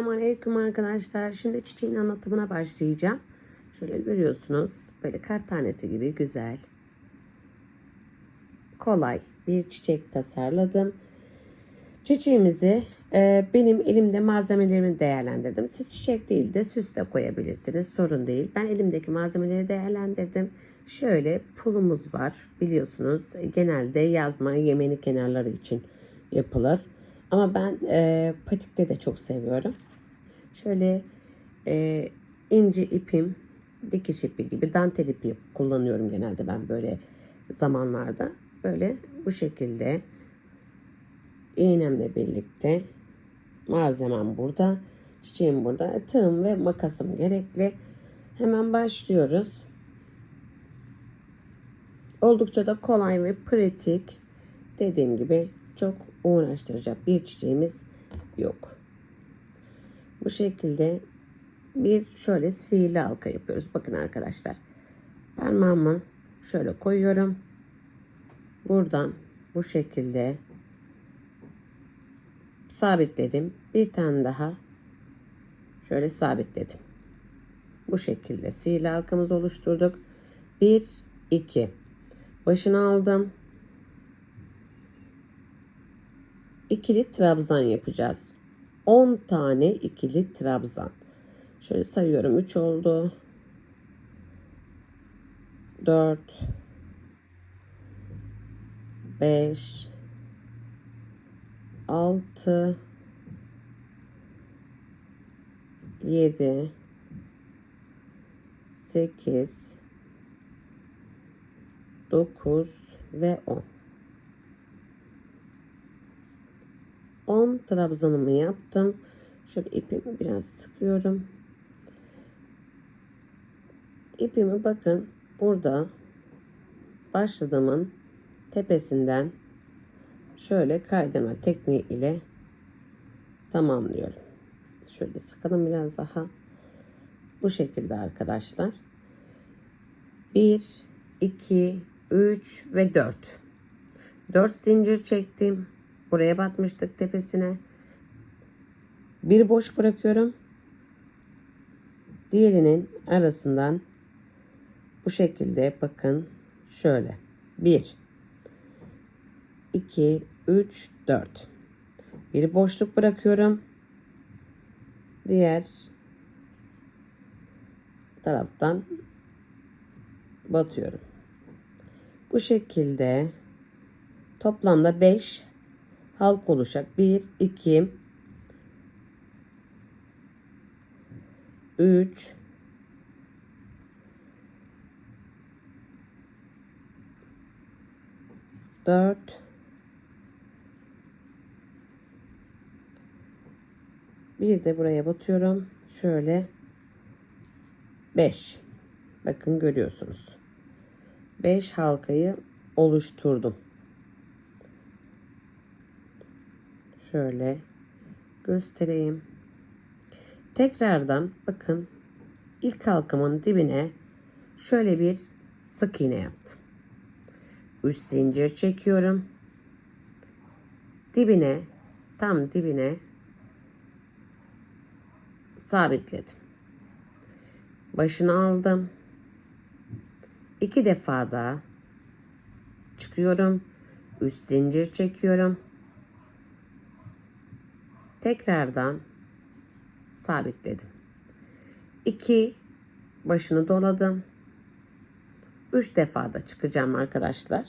Selamünaleyküm arkadaşlar. Şimdi çiçeğin anlatımına başlayacağım. Şöyle görüyorsunuz. Böyle kar tanesi gibi güzel. Kolay bir çiçek tasarladım. Çiçeğimizi e, benim elimde malzemelerimi değerlendirdim. Siz çiçek değil de süs de koyabilirsiniz. Sorun değil. Ben elimdeki malzemeleri değerlendirdim. Şöyle pulumuz var. Biliyorsunuz genelde yazma yemeni kenarları için yapılır. Ama ben e, patikte de çok seviyorum. Şöyle e, ince ipim, dikiş ipi gibi dantel ipi kullanıyorum genelde ben böyle zamanlarda. Böyle bu şekilde iğnemle birlikte malzemem burada. Çiçeğim burada. Tığım ve makasım gerekli. Hemen başlıyoruz. Oldukça da kolay ve pratik. Dediğim gibi çok uğraştıracak bir çiçeğimiz yok. Bu şekilde bir şöyle sihirli halka yapıyoruz. Bakın arkadaşlar. Parmağımı şöyle koyuyorum. Buradan bu şekilde sabitledim. Bir tane daha şöyle sabitledim. Bu şekilde sihirli halkamızı oluşturduk. 1 2 başını aldım. ikili trabzan yapacağız. 10 tane ikili trabzan. Şöyle sayıyorum. 3 oldu. 4 5 6 7 8 9 ve 10 10 trabzanımı yaptım. Şöyle ipimi biraz sıkıyorum. İpimi bakın burada başladığımın tepesinden şöyle kaydırma tekniği ile tamamlıyorum. Şöyle sıkalım biraz daha. Bu şekilde arkadaşlar. 1 2 3 ve 4 4 zincir çektim. Buraya batmıştık tepesine. Bir boş bırakıyorum. Diğerinin arasından bu şekilde bakın şöyle. 1 2 3 4 bir boşluk bırakıyorum. Diğer taraftan batıyorum. Bu şekilde toplamda 5 halk oluşacak. 1, 2, 3, 4, bir de buraya batıyorum. Şöyle 5. Bakın görüyorsunuz. 5 halkayı oluşturdum. Şöyle göstereyim. Tekrardan bakın ilk halkamın dibine şöyle bir sık iğne yaptım. 3 zincir çekiyorum. Dibine tam dibine sabitledim. Başını aldım. İki defa da çıkıyorum. 3 zincir çekiyorum tekrardan sabitledim. 2 başını doladım. 3 defa da çıkacağım arkadaşlar.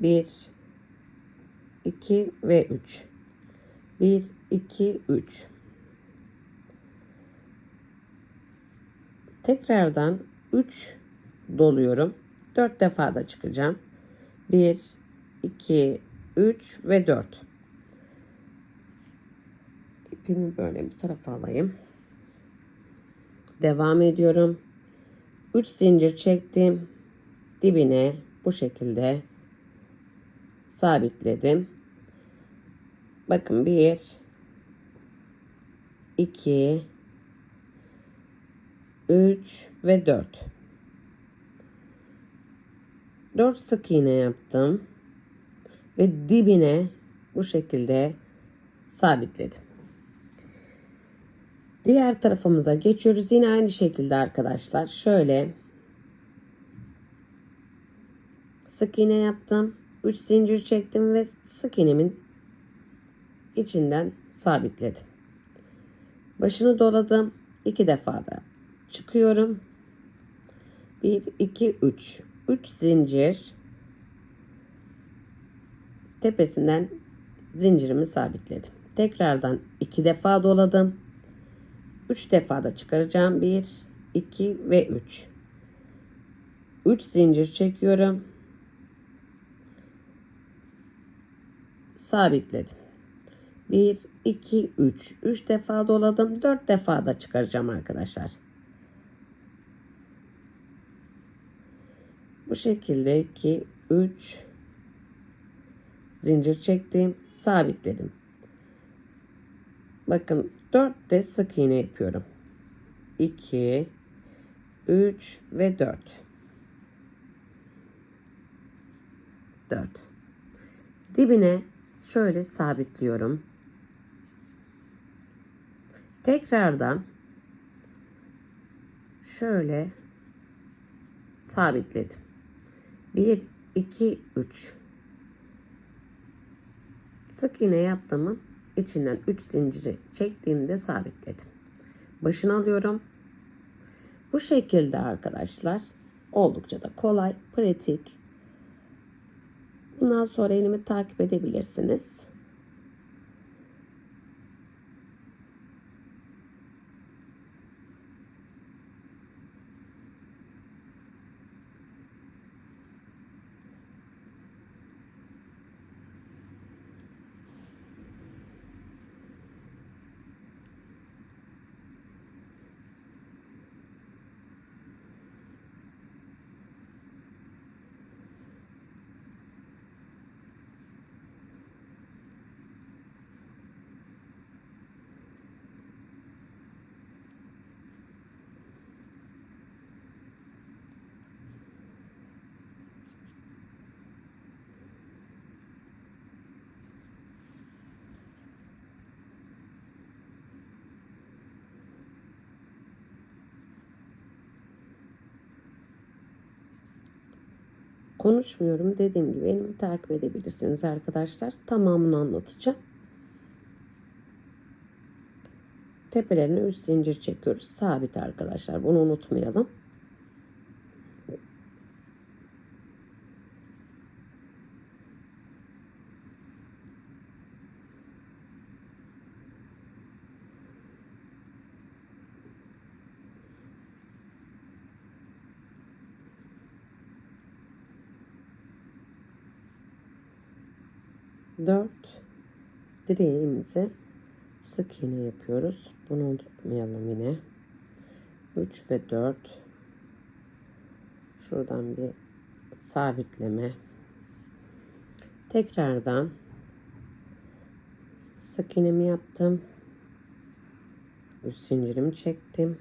1 2 ve 3. 1 2 3. Tekrardan 3 doluyorum. 4 defa da çıkacağım. 1 2 3 ve 4 ipimi böyle bir tarafa alayım. Devam ediyorum. 3 zincir çektim. Dibine bu şekilde sabitledim. Bakın 1 2 3 ve 4 4 sık iğne yaptım ve dibine bu şekilde sabitledim. Diğer tarafımıza geçiyoruz. Yine aynı şekilde arkadaşlar. Şöyle sık iğne yaptım. 3 zincir çektim ve sık iğnemin içinden sabitledim. Başını doladım. iki defa da çıkıyorum. 1 2 3 3 zincir tepesinden zincirimi sabitledim. Tekrardan iki defa doladım. Üç defa da çıkaracağım. Bir, iki ve üç. Üç zincir çekiyorum. Sabitledim. Bir, iki, üç. Üç defa doladım. Dört defa da çıkaracağım arkadaşlar. Bu şekilde 2, 3 zincir çektim. Sabitledim. Bakın 4 de sık iğne yapıyorum. 2 3 ve 4 4 dibine şöyle sabitliyorum. Tekrardan şöyle sabitledim. 1 2 3 Sık iğne yaptığımın içinden 3 zinciri çektiğimde sabitledim. Başını alıyorum. Bu şekilde arkadaşlar oldukça da kolay, pratik. Bundan sonra elimi takip edebilirsiniz. Konuşmuyorum dediğim gibi elimi takip edebilirsiniz arkadaşlar. Tamamını anlatacağım. Tepelerine 3 zincir çekiyoruz. Sabit arkadaşlar. Bunu unutmayalım. Dört. Direğimizi sık iğne yapıyoruz. Bunu unutmayalım yine. 3 ve 4 şuradan bir sabitleme. Tekrardan sık iğnemi yaptım. Üst zincirimi çektim.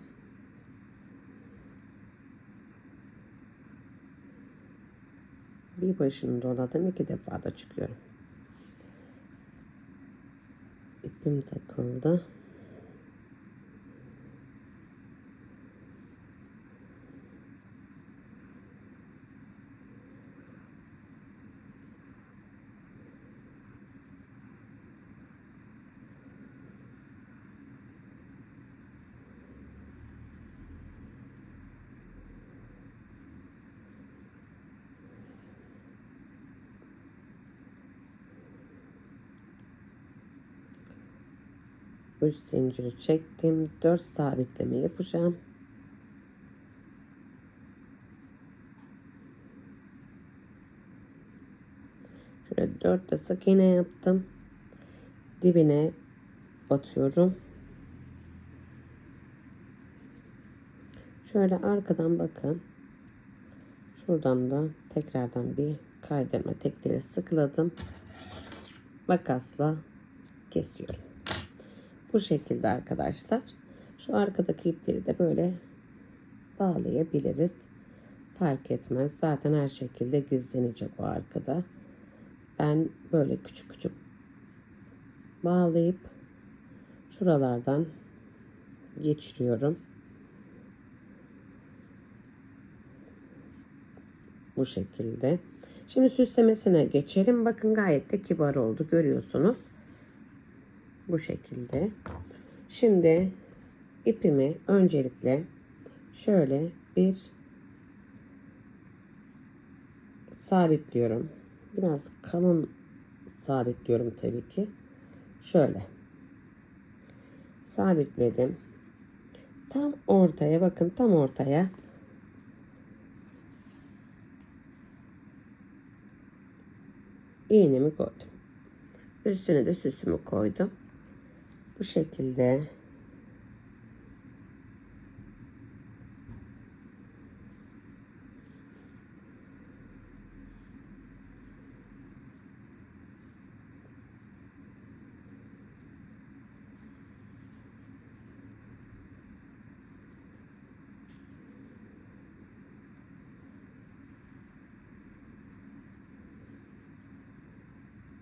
Bir başını doladım iki defa da çıkıyorum ipim takıldı üst zinciri çektim. 4 sabitleme yapacağım. Şöyle 4 de sık iğne yaptım. Dibine batıyorum. Şöyle arkadan bakın. Şuradan da tekrardan bir kaydırma tekleri sıkladım. Makasla kesiyorum bu şekilde arkadaşlar. Şu arkadaki ipleri de böyle bağlayabiliriz. Fark etmez. Zaten her şekilde gizlenecek o arkada. Ben böyle küçük küçük bağlayıp şuralardan geçiriyorum. Bu şekilde. Şimdi süslemesine geçelim. Bakın gayet de kibar oldu. Görüyorsunuz. Bu şekilde. Şimdi ipimi öncelikle şöyle bir sabitliyorum. Biraz kalın sabitliyorum tabii ki. Şöyle. Sabitledim. Tam ortaya bakın tam ortaya iğnemi koydum. Üstüne de süsümü koydum. Bu şekilde.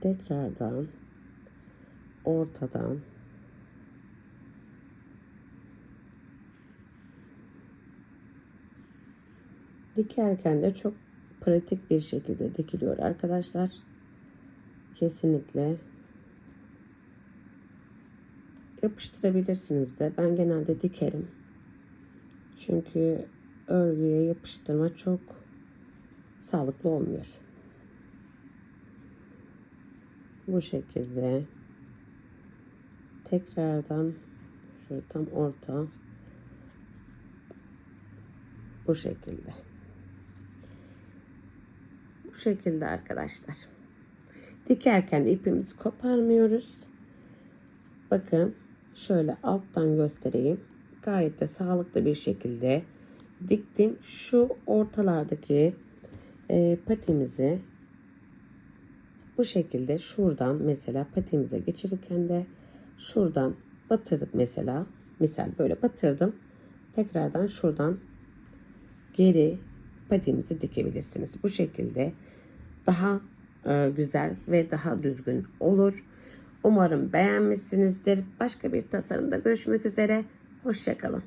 Tekrardan ortadan dikerken de çok pratik bir şekilde dikiliyor arkadaşlar. Kesinlikle yapıştırabilirsiniz de. Ben genelde dikerim. Çünkü örgüye yapıştırma çok sağlıklı olmuyor. Bu şekilde tekrardan şöyle tam orta bu şekilde. Bu şekilde arkadaşlar. Dikerken ipimizi koparmıyoruz. Bakın şöyle alttan göstereyim. Gayet de sağlıklı bir şekilde diktim. Şu ortalardaki e, patimizi bu şekilde şuradan mesela patimize geçirirken de şuradan batırdık mesela. Misal böyle batırdım. Tekrardan şuradan geri patimizi dikebilirsiniz. Bu şekilde daha e, güzel ve daha düzgün olur. Umarım beğenmişsinizdir. Başka bir tasarımda görüşmek üzere. Hoşçakalın.